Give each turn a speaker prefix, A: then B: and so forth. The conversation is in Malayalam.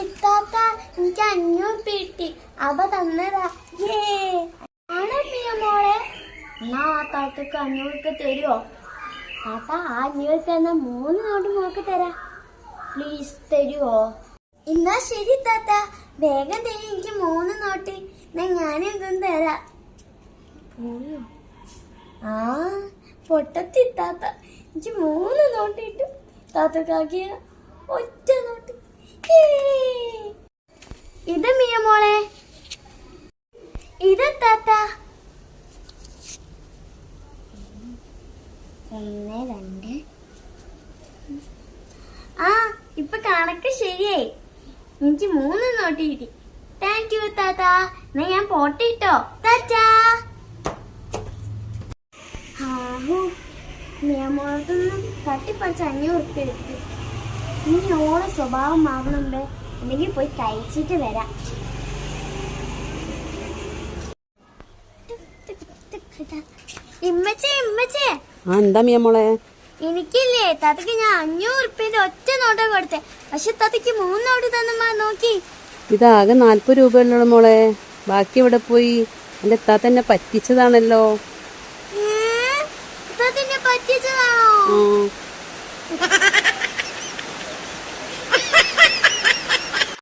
A: ഇത്താത്ത എനിക്ക് അഞ്ഞൂറ് കിട്ടി അവ തന്നതാ. മോളെ? എന്നാ ആ താത്തക്ക് അഞ്ഞൂറ് തരുമോ താത്ത ആ അഞ്ഞൂറ് തന്ന മൂന്ന് നോട്ട് മോൾക്ക് തരാം. പ്ലീസ് തരുമോ എന്നാ ശരി താത്ത. വേഗം തരും എനിക്ക് മൂന്ന് നോട്ട്. എന്നാ ഞാനിതും തരാം? ആ പൊട്ടത്തി താത്ത. എനിക്ക് മൂന്ന് നോട്ട് കിട്ടും. താത്തക്കാക്കിയ ഒറ്റ. ഇത് മിയ മോളെ. ഇത് താത്ത. ഒന്ന് രണ്ട്. ആ ഇപ്പൊ കണക്ക് ശരിയായി. എനിക്ക് മൂന്ന് നോട്ട് കിട്ടി. താങ്ക് യു താത്ത. എന്നാ ഞാൻ പോട്ടിട്ടോ താറ്റാ ഹാഹു മിയ തട്ടിപ്പറിച്ച് അഞ്ഞൂറ് ഉറുപ്പ്യ എടുത്തു. ഇനി ഓളെ സ്വഭാവം മാറണുണ്ട് അല്ലെങ്കിൽ പോയി കഴിച്ചിട്ട് വരാം. ഇമ്മച്ചേ ഇമ്മച്ചേ.
B: ആ എന്താ മിയ മോളെ?
A: എനിക്കില്ലേ തത്തക്ക് ഞാൻ അഞ്ഞൂറ് ഉറുപ്പ്യന്റെ ഒറ്റ നോട്ട് കൊടുത്തെ. പക്ഷെ തത്തക്ക് മൂന്ന് നോട്ട് തന്നമ്മ നോക്കി.
B: ഇതാകെ നാൽപ്പത് രൂപയല്ലോ മോളെ. ബാക്കി ഇവിടെ പോയി എന്റെ തന്നെ എന്നെ പറ്റിച്ചതാണല്ലോ.
A: പറ്റിച്ചതാണോ?